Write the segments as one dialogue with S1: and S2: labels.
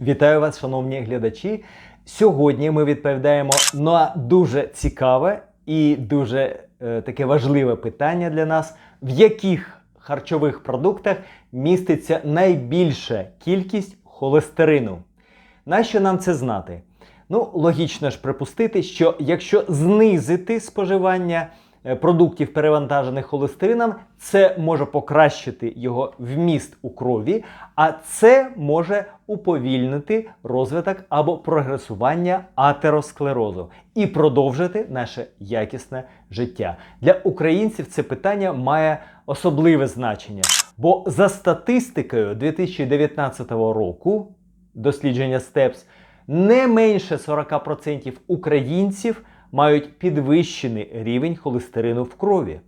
S1: Вітаю вас, шановні глядачі. Сьогодні ми відповідаємо на дуже цікаве і дуже е, таке важливе питання для нас, в яких харчових продуктах міститься найбільша кількість холестерину. Нащо нам це знати? Ну, логічно ж припустити, що якщо знизити споживання продуктів, перевантажених холестерином, це може покращити його вміст у крові, а це може уповільнити розвиток або прогресування атеросклерозу і продовжити наше якісне життя. Для українців це питання має особливе значення, бо за статистикою 2019 року дослідження СТЕПС не менше 40% українців мають підвищений рівень холестерину в крові.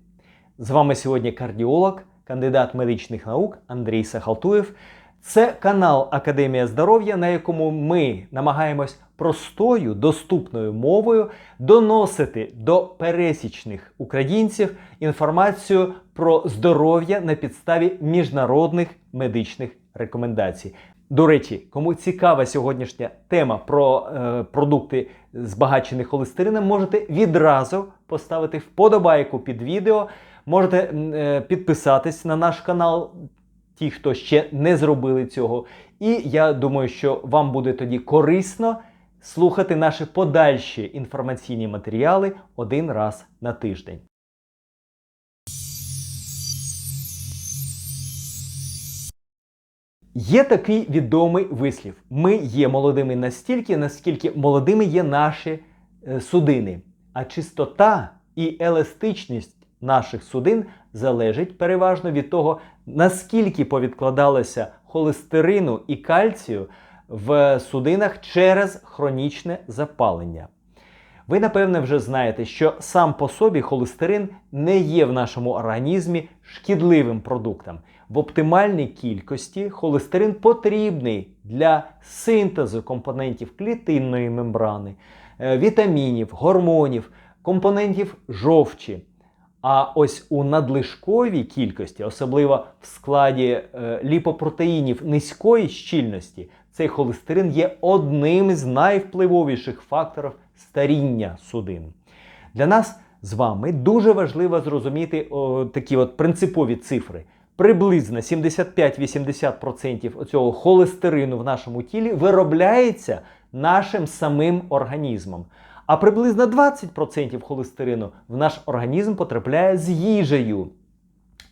S1: З вами сьогодні кардіолог, кандидат медичних наук Андрій Сахалтуєв. Це канал Академія здоров'я, на якому ми намагаємось простою, доступною мовою доносити до пересічних українців інформацію про здоров'я на підставі міжнародних медичних рекомендацій. До речі, кому цікава сьогоднішня тема про е, продукти збагачені холестерином, можете відразу поставити вподобайку під відео. Можете е, підписатись на наш канал, ті, хто ще не зробили цього. І я думаю, що вам буде тоді корисно слухати наші подальші інформаційні матеріали один раз на тиждень. Є такий відомий вислів: ми є молодими настільки, наскільки молодими є наші е, судини. А чистота і еластичність наших судин залежить переважно від того, наскільки повідкладалося холестерину і кальцію в судинах через хронічне запалення. Ви, напевне, вже знаєте, що сам по собі холестерин не є в нашому організмі шкідливим продуктом. В оптимальній кількості холестерин потрібний для синтезу компонентів клітинної мембрани, е, вітамінів, гормонів, компонентів жовчі. А ось у надлишковій кількості, особливо в складі е, ліпопротеїнів низької щільності, цей холестерин є одним з найвпливовіших факторів старіння судин. Для нас з вами дуже важливо зрозуміти о, такі от принципові цифри. Приблизно 75-80% цього холестерину в нашому тілі виробляється нашим самим організмом. А приблизно 20% холестерину в наш організм потрапляє з їжею.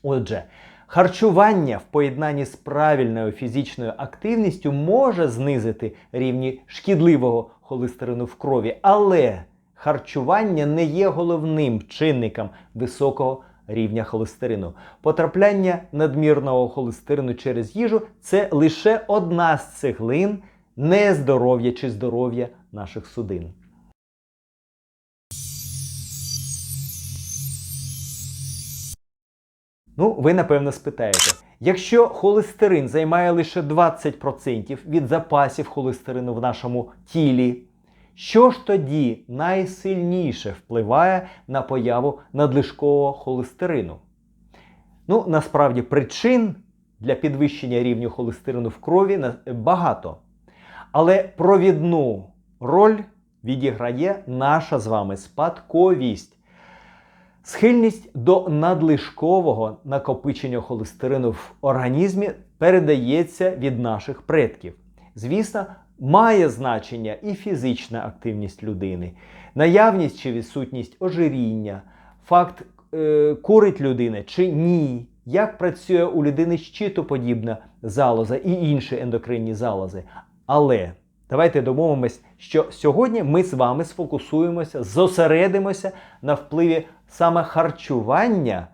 S1: Отже, харчування в поєднанні з правильною фізичною активністю може знизити рівні шкідливого холестерину в крові, але харчування не є головним чинником високого рівня холестерину. Потрапляння надмірного холестерину через їжу це лише одна з цеглин нездоров'я чи здоров'я наших судин. Ну, ви напевно спитаєте, якщо холестерин займає лише 20% від запасів холестерину в нашому тілі, що ж тоді найсильніше впливає на появу надлишкового холестерину? Ну, насправді причин для підвищення рівню холестерину в крові багато. Але провідну роль відіграє наша з вами спадковість. Схильність до надлишкового накопичення холестерину в організмі передається від наших предків. Звісно, має значення і фізична активність людини, наявність чи відсутність ожиріння, факт е, курить людина чи ні, як працює у людини щитоподібна залоза і інші ендокринні залози. Але Давайте домовимось, що сьогодні ми з вами сфокусуємося, зосередимося на впливі саме харчування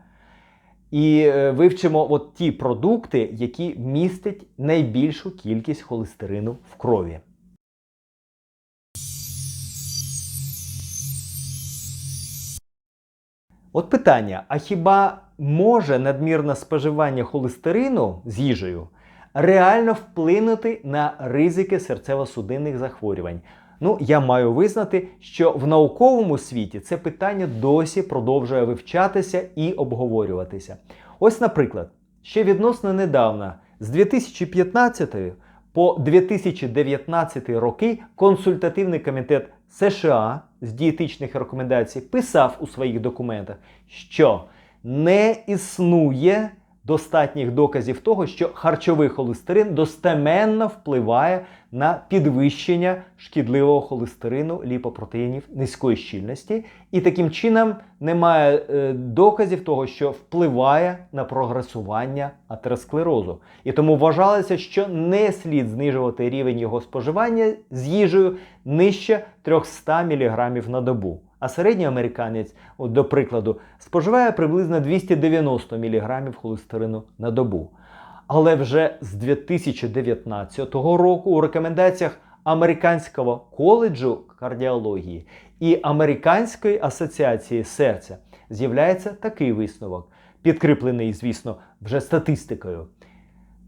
S1: і е, вивчимо от ті продукти, які містять найбільшу кількість холестерину в крові. От питання: а хіба може надмірне споживання холестерину з їжею реально вплинути на ризики серцево-судинних захворювань? Ну, я маю визнати, що в науковому світі це питання досі продовжує вивчатися і обговорюватися. Ось, наприклад, ще відносно недавно, з 2015 по 2019 роки консультативний комітет США з дієтичних рекомендацій писав у своїх документах, що не існує достатніх доказів того, що харчовий холестерин достеменно впливає на підвищення шкідливого холестерину ліпопротеїнів низької щільності, і таким чином немає е, доказів того, що впливає на прогресування атеросклерозу. І тому вважалося, що не слід знижувати рівень його споживання з їжею нижче 300 мг на добу. А середній американець, от, до прикладу, споживає приблизно 290 мг холестерину на добу. Але вже з 2019 року у рекомендаціях Американського коледжу кардіології і Американської асоціації серця з'являється такий висновок, підкріплений, звісно, вже статистикою.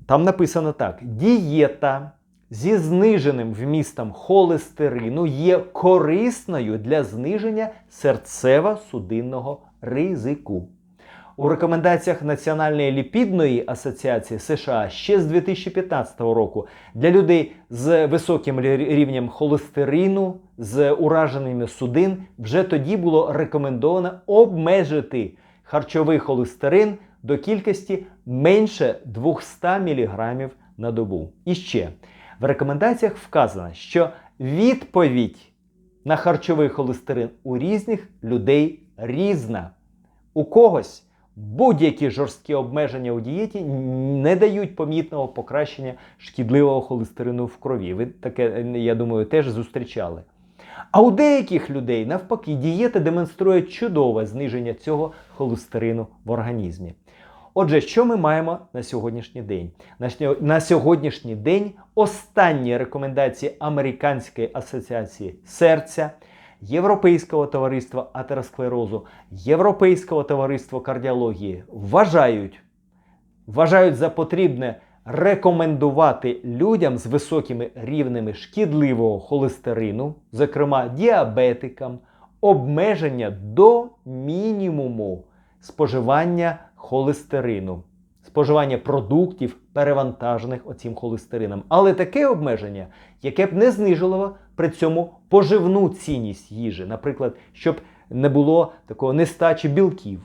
S1: Там написано так: дієта зі зниженим вмістом холестерину є корисною для зниження серцево-судинного ризику. У рекомендаціях Національної ліпідної асоціації США ще з 2015 року для людей з високим рівнем холестерину, з ураженими судин, вже тоді було рекомендовано обмежити харчовий холестерин до кількості менше 200 мг на добу. І ще в рекомендаціях вказано, що відповідь на харчовий холестерин у різних людей різна. У когось будь-які жорсткі обмеження у дієті не дають помітного покращення шкідливого холестерину в крові. Ви таке, я думаю, теж зустрічали. А у деяких людей, навпаки, дієта демонструє чудове зниження цього холестерину в організмі. Отже, що ми маємо на сьогоднішній день? На сьогоднішній день останні рекомендації Американської асоціації серця, Європейського товариства атеросклерозу, Європейського товариства кардіології вважають, вважають за потрібне рекомендувати людям з високими рівнями шкідливого холестерину, зокрема діабетикам, обмеження до мінімуму споживання холестерину, споживання продуктів, перевантажених оцім холестерином. Але таке обмеження, яке б не знижувало при цьому поживну цінність їжі, наприклад, щоб не було такого нестачі білків.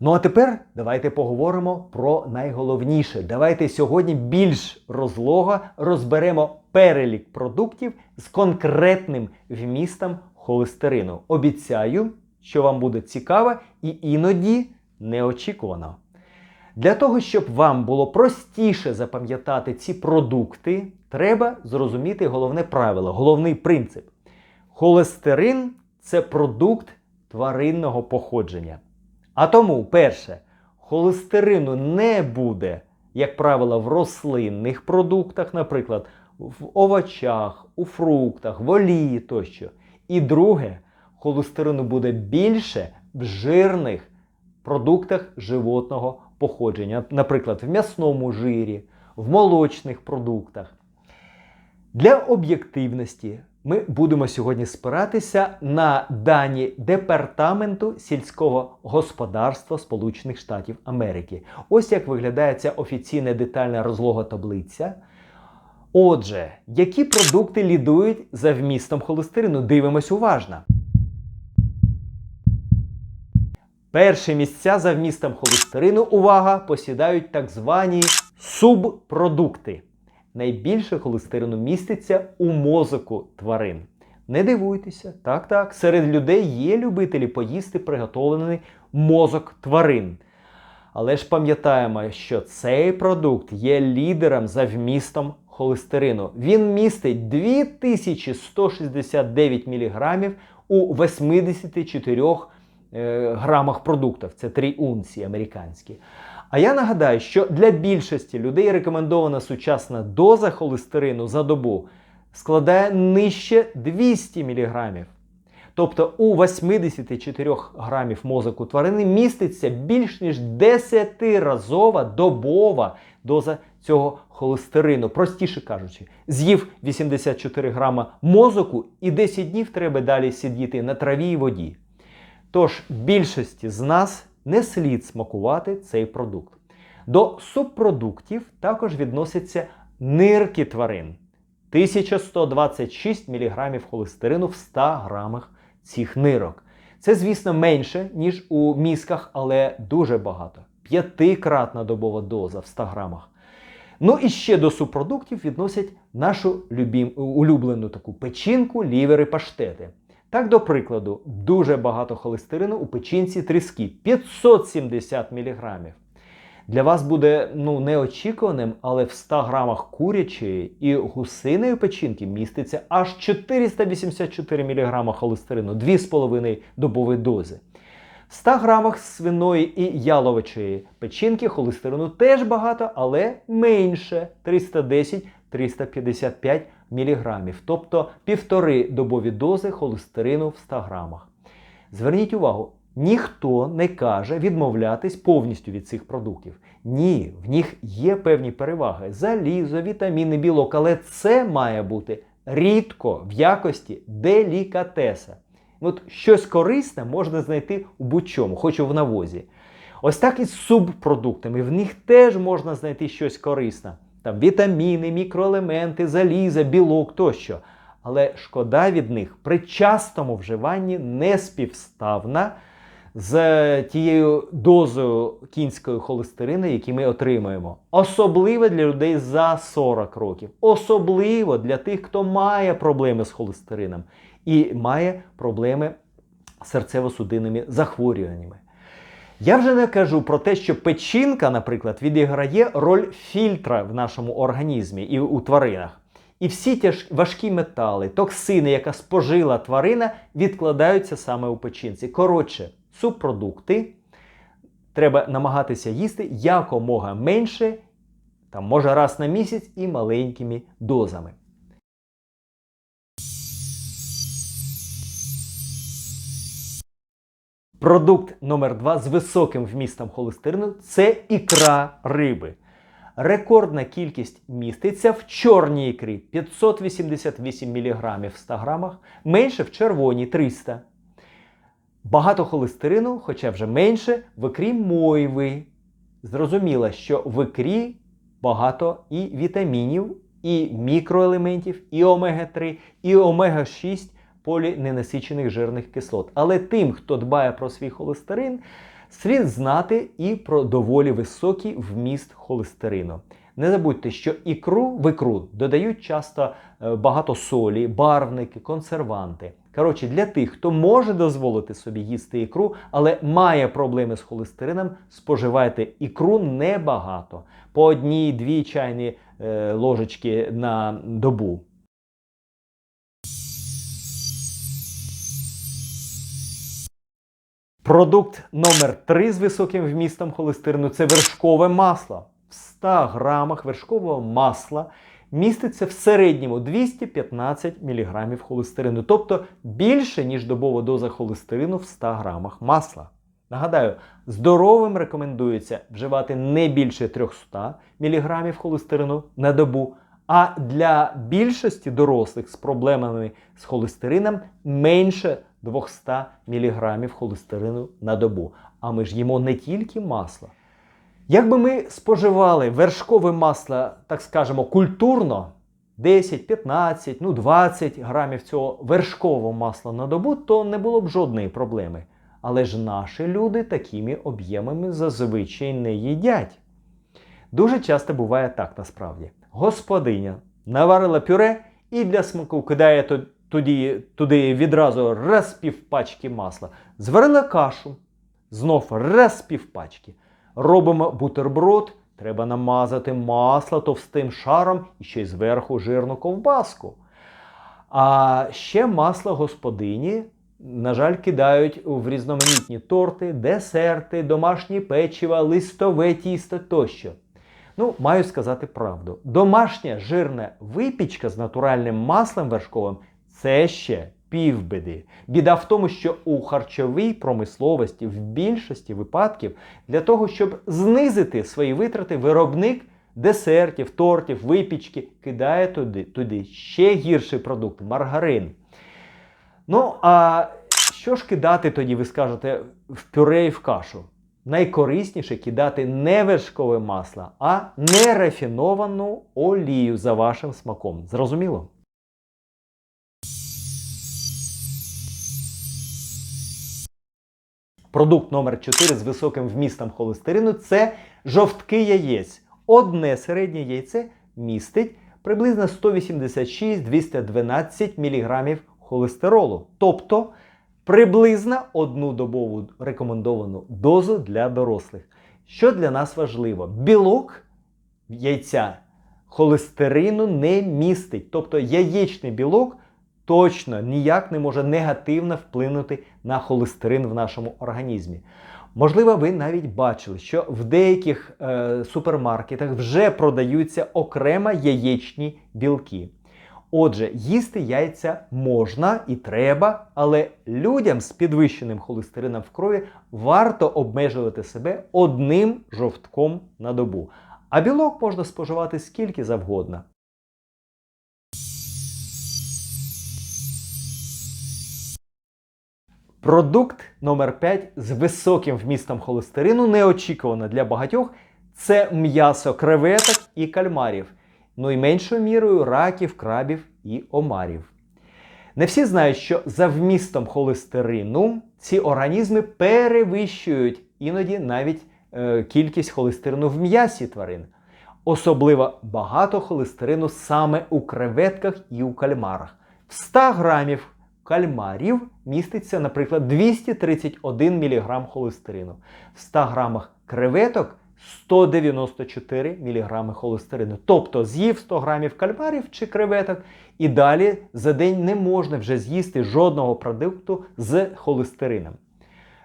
S1: Ну а тепер давайте поговоримо про найголовніше. Давайте сьогодні більш розлого розберемо перелік продуктів з конкретним вмістом холестерину. Обіцяю, що вам буде цікаво і іноді неочікувано. Для того, щоб вам було простіше запам'ятати ці продукти, треба зрозуміти головне правило, головний принцип. Холестерин це продукт тваринного походження. А тому, перше, холестерину не буде, як правило, в рослинних продуктах, наприклад, в овочах, у фруктах, в олії тощо. І друге, холестерину буде більше в жирних продуктах животного походження, наприклад, в м'ясному жирі, в молочних продуктах. Для об'єктивності ми будемо сьогодні спиратися на дані Департаменту сільського господарства Сполучених Штатів Америки. Ось як виглядає ця офіційна детальна розлога таблиця. Отже, які продукти лідують за вмістом холестерину? Дивимось уважно. Перші місця за вмістом холестерину, увага, посідають так звані субпродукти. Найбільше холестерину міститься у мозоку тварин. Не дивуйтеся, так, так, серед людей є любителі поїсти приготовлений мозок тварин. Але ж пам'ятаємо, що цей продукт є лідером за вмістом холестерину. Він містить 2169 мг у 84 е, грамах продуктів. Це 3 унції американські. А я нагадаю, що для більшості людей рекомендована сучасна доза холестерину за добу складає нижче 200 мг. Тобто у 84 грамів мозоку тварини міститься більш ніж 10-разова добова доза цього холестерину. Простіше кажучи, з'їв 84 грама мозоку і 10 днів треба далі сидіти на траві і воді. Тож більшості з нас не слід смакувати цей продукт. До субпродуктів також відносяться нирки тварин. 1126 мг холестерину в 100 грамах цих нирок. Це, звісно, менше, ніж у мізках, але дуже багато. П'ятикратна добова доза в 100 грамах. Ну і ще до субпродуктів відносять нашу любім, улюблену таку печінку, лівери, паштети. Так, до прикладу, дуже багато холестерину у печінці тріски 570 мг. Для вас буде ну, неочікуваним, але в 100 грамах курячої і гусиної печінки міститься аж 484 мг холестерину, 2,5 добової дози. В 100 грамах свиної і яловичої печінки холестерину теж багато, але менше 310-355 мг, тобто півтори добові дози холестерину в 100 грамах. Зверніть увагу, ніхто не каже відмовлятись повністю від цих продуктів. Ні, в них є певні переваги: залізо, вітаміни, білок, але це має бути рідко в якості делікатеса. От щось корисне можна знайти у будь-чому, хоч і в навозі. Ось так і з субпродуктами. В них теж можна знайти щось корисне. Там вітаміни, мікроелементи, заліза, білок тощо. Але шкода від них при частому вживанні не співставна з тією дозою кінської холестерину, які ми отримуємо. Особливо для людей за 40 років. Особливо для тих, хто має проблеми з холестерином і має проблеми з серцево-судинними захворюваннями. Я вже не кажу про те, що печінка, наприклад, відіграє роль фільтра в нашому організмі і у тваринах. І всі тяж важкі метали, токсини, яка спожила тварина, відкладаються саме у печінці. Коротше, субпродукти треба намагатися їсти якомога менше, там може раз на місяць і маленькими дозами. Продукт номер 2 з високим вмістом холестерину це ікра риби. Рекордна кількість міститься в чорній ікрі 588 мг в 100 грамах, менше в червоній 300 Багато холестерину, хоча вже менше, в ікрі мойви. Зрозуміло, що в ікрі багато і вітамінів, і мікроелементів, і омега-3, і омега-6 поліненасичених жирних кислот. Але тим, хто дбає про свій холестерин, слід знати і про доволі високий вміст холестерину. Не забудьте, що ікру в ікру додають часто е, багато солі, барвники, консерванти. Коротше, для тих, хто може дозволити собі їсти ікру, але має проблеми з холестерином, споживайте ікру небагато. По одній-дві чайні е, ложечки на добу. Продукт номер 3 з високим вмістом холестерину це вершкове масло. В 100 грамах вершкового масла міститься в середньому 215 мг холестерину, тобто більше, ніж добова доза холестерину в 100 грамах масла. Нагадаю, здоровим рекомендується вживати не більше 300 мг холестерину на добу, а для більшості дорослих з проблемами з холестерином менше 200 мг холестерину на добу. А ми ж їмо не тільки масло. Якби ми споживали вершкове масло, так скажемо, культурно 10, 15, ну 20 грамів цього вершкового масла на добу, то не було б жодної проблеми. Але ж наші люди такими об'ємами зазвичай не їдять. Дуже часто буває так насправді. Господиня наварила пюре і для смаку кидає туди, туди відразу раз півпачки масла. Зварила кашу, знов раз півпачки. Робимо бутерброд, треба намазати масло товстим шаром і ще й зверху жирну ковбаску. А ще масло господині, на жаль, кидають в різноманітні торти, десерти, домашні печива, листове тісто тощо. Ну, маю сказати правду. Домашня жирна випічка з натуральним маслом вершковим це ще півбіди. Біда в тому, що у харчовій промисловості в більшості випадків для того, щоб знизити свої витрати, виробник десертів, тортів, випічки кидає туди, туди ще гірший продукт маргарин. Ну, а що ж кидати тоді, ви скажете, в пюре і в кашу? найкорисніше кидати не вершкове масло, а нерафіновану олію за вашим смаком. Зрозуміло? Продукт номер 4 з високим вмістом холестерину це жовтки яєць. Одне середнє яйце містить приблизно 186-212 мг холестеролу, тобто приблизно одну добову рекомендовану дозу для дорослих. Що для нас важливо? Білок яйця холестерину не містить, тобто яєчний білок точно ніяк не може негативно вплинути на холестерин в нашому організмі. Можливо, ви навіть бачили, що в деяких е, супермаркетах вже продаються окремо яєчні білки. Отже, їсти яйця можна і треба, але людям з підвищеним холестерином в крові варто обмежувати себе одним жовтком на добу. А білок можна споживати скільки завгодно. Продукт номер 5 з високим вмістом холестерину неочікувано для багатьох це м'ясо креветок і кальмарів, ну і меншою мірою раків, крабів і омарів. Не всі знають, що за вмістом холестерину ці організми перевищують іноді навіть е, кількість холестерину в м'ясі тварин. Особливо багато холестерину саме у креветках і у кальмарах. В 100 грамів кальмарів міститься, наприклад, 231 мг холестерину. В 100 грамах креветок 194 мг холестерину. Тобто з'їв 100 грамів кальмарів чи креветок, і далі за день не можна вже з'їсти жодного продукту з холестерином.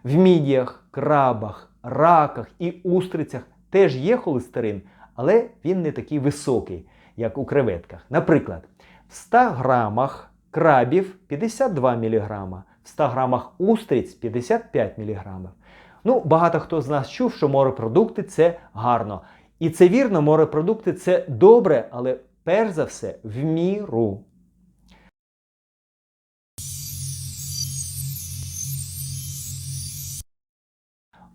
S1: В мідіях, крабах, раках і устрицях теж є холестерин, але він не такий високий, як у креветках. Наприклад, в 100 грамах крабів 52 мг, в 100 грамах устриць 55 мг. Ну, багато хто з нас чув, що морепродукти це гарно. І це вірно, морепродукти це добре, але перш за все в міру.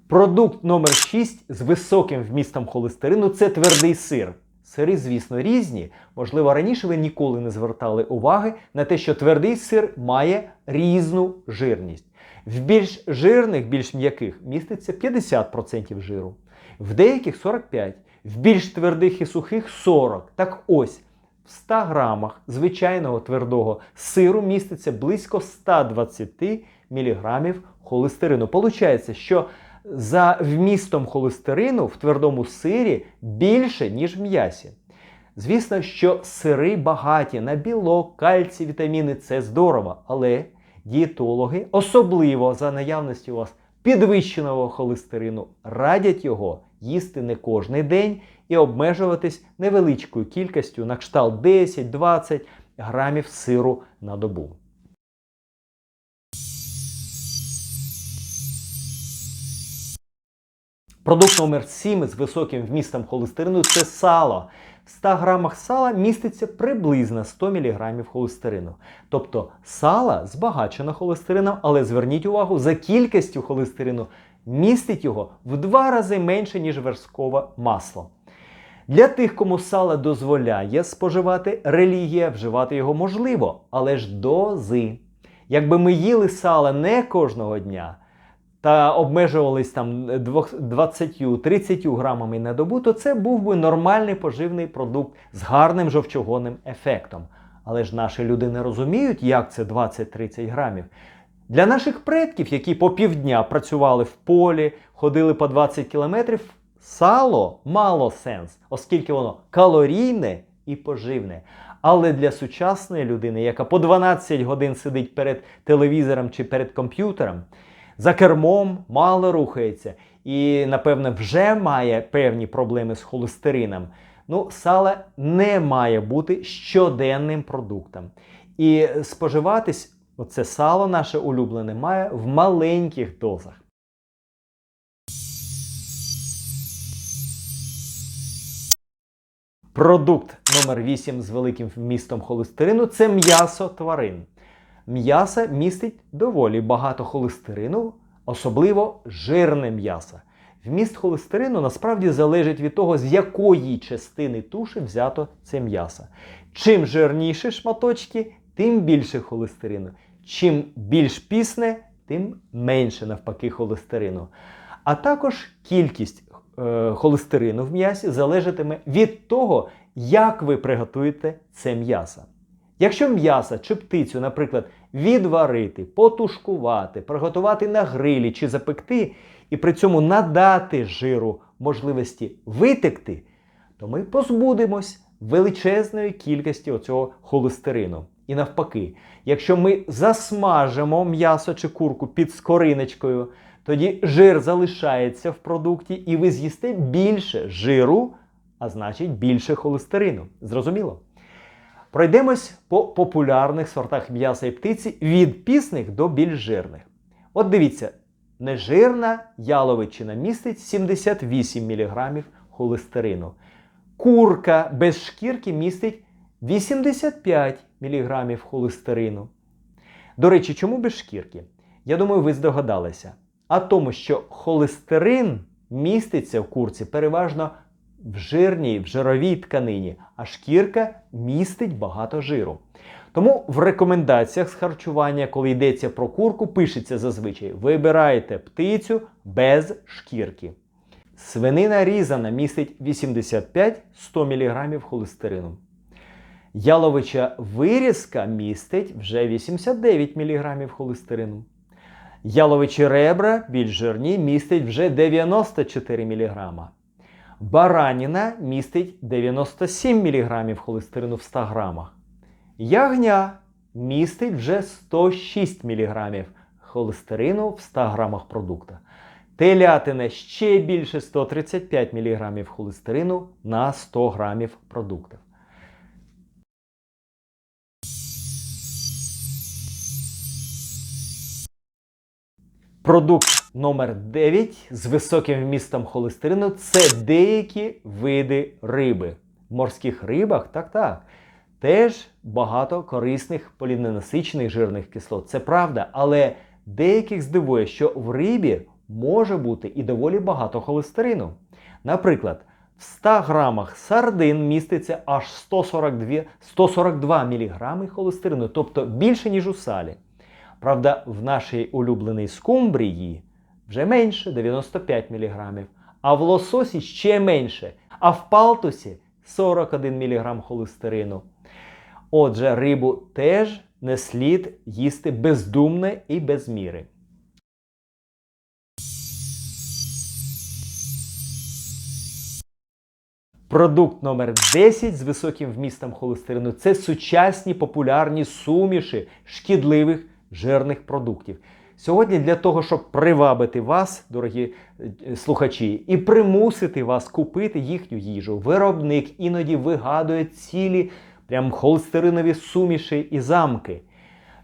S1: Продукт номер 6 з високим вмістом холестерину це твердий сир. Сири, звісно, різні. Можливо, раніше ви ніколи не звертали уваги на те, що твердий сир має різну жирність. В більш жирних, більш м'яких міститься 50% жиру, в деяких 45%, в більш твердих і сухих 40%. Так ось, в 100 грамах звичайного твердого сиру міститься близько 120 мг холестерину. Получається, що за вмістом холестерину в твердому сирі більше, ніж в м'ясі. Звісно, що сири багаті на білок, кальцій, вітаміни це здорово, але дієтологи, особливо за наявності у вас підвищеного холестерину, радять його їсти не кожний день і обмежуватись невеличкою кількістю на кшталт 10-20 грамів сиру на добу. Продукт номер 7 з високим вмістом холестерину це сало. В 100 грамах сала міститься приблизно 100 мг холестерину. Тобто сало збагачено холестерином, але зверніть увагу, за кількістю холестерину містить його в два рази менше, ніж вершкове масло. Для тих, кому сало дозволяє споживати релігія, вживати його можливо, але ж дози. Якби ми їли сало не кожного дня та обмежувались там 20-30 грамами на добу, то це був би нормальний поживний продукт з гарним жовчогонним ефектом. Але ж наші люди не розуміють, як це 20-30 грамів. Для наших предків, які по півдня працювали в полі, ходили по 20 кілометрів, сало мало сенс, оскільки воно калорійне і поживне. Але для сучасної людини, яка по 12 годин сидить перед телевізором чи перед комп'ютером, за кермом мало рухається і, напевно, вже має певні проблеми з холестерином. Ну, сало не має бути щоденним продуктом. І споживатись оце сало наше улюблене має в маленьких дозах. Продукт номер 8 з великим вмістом холестерину це м'ясо тварин. М'ясо містить доволі багато холестерину, особливо жирне м'ясо. Вміст холестерину насправді залежить від того, з якої частини туші взято це м'ясо. Чим жирніші шматочки, тим більше холестерину. Чим більш пісне, тим менше навпаки холестерину. А також кількість е, холестерину в м'ясі залежатиме від того, як ви приготуєте це м'ясо. Якщо м'ясо чи птицю, наприклад, відварити, потушкувати, приготувати на грилі чи запекти, і при цьому надати жиру можливості витекти, то ми позбудемось величезної кількості оцього холестерину. І навпаки, якщо ми засмажимо м'ясо чи курку під скориночкою, тоді жир залишається в продукті, і ви з'їсте більше жиру, а значить більше холестерину. Зрозуміло? Пройдемось по популярних сортах м'яса і птиці від пісних до більш жирних. От дивіться, нежирна яловичина містить 78 мг холестерину. Курка без шкірки містить 85 мг холестерину. До речі, чому без шкірки? Я думаю, ви здогадалися. А тому, що холестерин міститься в курці переважно в жирній, в жировій тканині, а шкірка містить багато жиру. Тому в рекомендаціях з харчування, коли йдеться про курку, пишеться зазвичай: вибирайте птицю без шкірки. Свинина різана містить 85-100 мг холестерину. Яловича вирізка містить вже 89 мг холестерину. Яловичі ребра більш жирні містить вже 94 мг. Бараніна містить 97 мг холестерину в 100 грамах. Ягня містить вже 106 мг холестерину в 100 грамах продукта. Телятина ще більше 135 мг холестерину на 100 грамів продуктів. Продукт номер 9 з високим вмістом холестерину це деякі види риби. В морських рибах, так так, теж багато корисних поліненасичених жирних кислот. Це правда, але деяких здивує, що в рибі може бути і доволі багато холестерину. Наприклад, в 100 грамах сардин міститься аж 142 142 мг холестерину, тобто більше, ніж у салі. Правда, в нашій улюбленій скумбрії вже менше 95 мг, а в лососі ще менше, а в палтусі 41 мг холестерину. Отже, рибу теж не слід їсти бездумно і без міри. Продукт номер 10 з високим вмістом холестерину це сучасні популярні суміші шкідливих жирних продуктів. Сьогодні для того, щоб привабити вас, дорогі е, слухачі, і примусити вас купити їхню їжу, виробник іноді вигадує цілі прям холестеринові суміші і замки.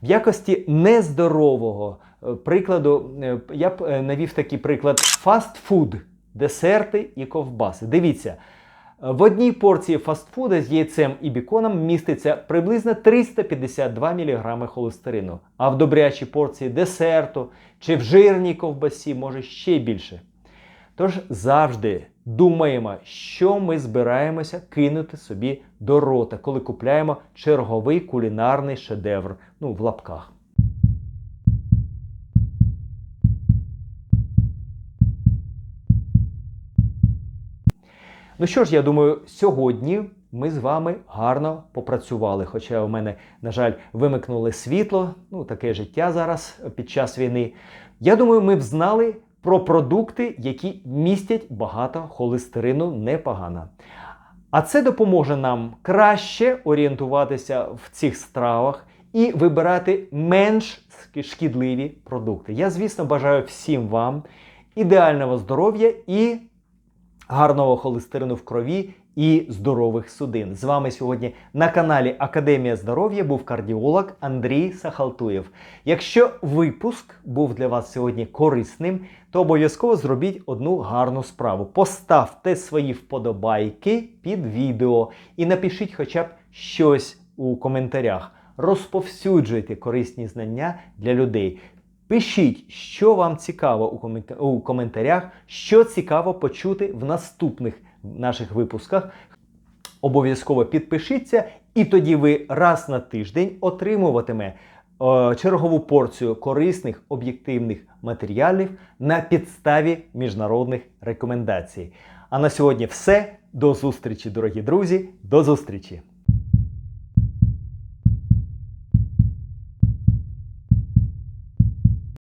S1: В якості нездорового е, прикладу, е, я б навів такий приклад фастфуд, десерти і ковбаси. Дивіться. В одній порції фастфуда з яйцем і біконом міститься приблизно 352 мг холестерину, а в добрячій порції десерту чи в жирній ковбасі може ще більше. Тож завжди думаємо, що ми збираємося кинути собі до рота, коли купляємо черговий кулінарний шедевр ну, в лапках. Ну що ж, я думаю, сьогодні ми з вами гарно попрацювали. Хоча у мене, на жаль, вимикнули світло, ну таке життя зараз під час війни. Я думаю, ми б знали про продукти, які містять багато холестерину непогано. А це допоможе нам краще орієнтуватися в цих стравах і вибирати менш шкідливі продукти. Я, звісно, бажаю всім вам ідеального здоров'я і гарного холестерину в крові і здорових судин. З вами сьогодні на каналі Академія здоров'я був кардіолог Андрій Сахалтуєв. Якщо випуск був для вас сьогодні корисним, то обов'язково зробіть одну гарну справу. Поставте свої вподобайки під відео і напишіть хоча б щось у коментарях. Розповсюджуйте корисні знання для людей. Пишіть, що вам цікаво у, коментарях, що цікаво почути в наступних наших випусках. Обов'язково підпишіться, і тоді ви раз на тиждень отримуватиме е, чергову порцію корисних об'єктивних матеріалів на підставі міжнародних рекомендацій. А на сьогодні все. До зустрічі, дорогі друзі. До зустрічі!